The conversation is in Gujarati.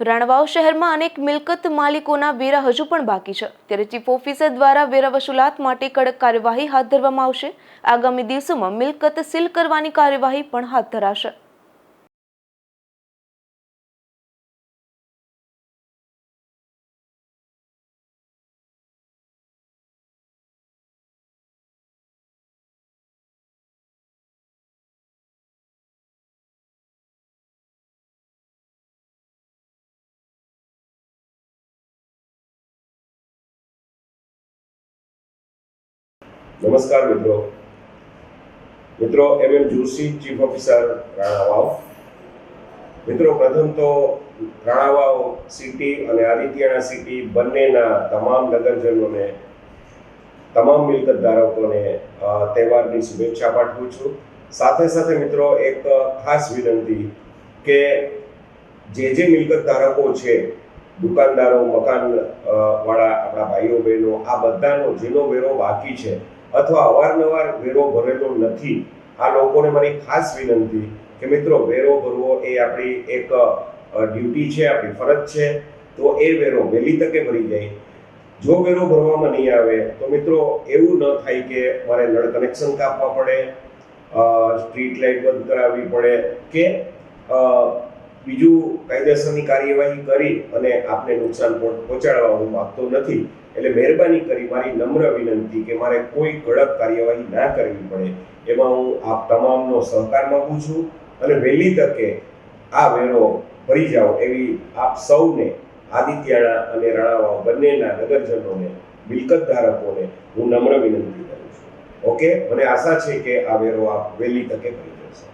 રણવાવ શહેરમાં અનેક મિલકત માલિકોના વેરા હજુ પણ બાકી છે. ત્યારે ચીફ ઓફિસર દ્વારા વેરા વસૂલાત માટે કડક કાર્યવાહી હાથ ધરવામાં આવશે. આગામી દિવસોમાં મિલકત સીલ કરવાની કાર્યવાહી પણ હાથ ધરાશે. નમસ્કાર મિત્રો. મિત્રો M M Joshi chief officer Ranavav. મિત્રો, પ્રથમ તો રાણાવાવ સિટી અને આદિત્યના સિટી બંનેના તમામ નગરજનોને, તમામ મિલકત ધારકોને તહેવારની શુભેચ્છા પાઠવું છું. સાથે સાથે મિત્રો, એક ખાસ વિનંતી કે જે જે મિલકત ધારકો છે, દુકાનદારો, મકાન વાળા, આપણા ભાઈઓ, બહેનો, આ બધાનો જેનો વેરો બાકી છે અથવા અવારનવાર વેરો ભરેલો નથી. આ લોકોને મારી ખાસ વિનંતી કે મિત્રો, વેરો ભરવો એ આપણી એક ડ્યુટી છે, આપણી ફરજ છે. તો એ વેરો વહેલી તકે ભરી જાય. જો વેરો ભરવામાં નહીં આવે, તો મિત્રો, એવું ન થાય કે મારે નળ કનેક્શન કાપવા પડે સ્ટ્રીટ લાઇટ બંધ કરાવવી પડે કે બીજું કાયદેસરની કાર્યવાહી કરી અને આપને નુકસાન પહોં- પહોંચાડવા હું માંગતો નથી. એટલે મહેરબાની કરી મારી નમ્ર વિનંતી કે મારે કોઈ કડક કાર્યવાહી ના કરવી પડે. એમાં હું આપ તમામનો સહકાર માંગુ છું અને વહેલી તકે આ વેરો ભરી જાઓ એવી આપ સૌને આદિત્યાણા અને રણાવા બંનેના નગરજનોને, મિલકત ધારકોને હું નમ્ર વિનંતી કરું છું. ઓકે? મને આશા છે કે આ વેરો આપ વહેલી તકે ભરી જશો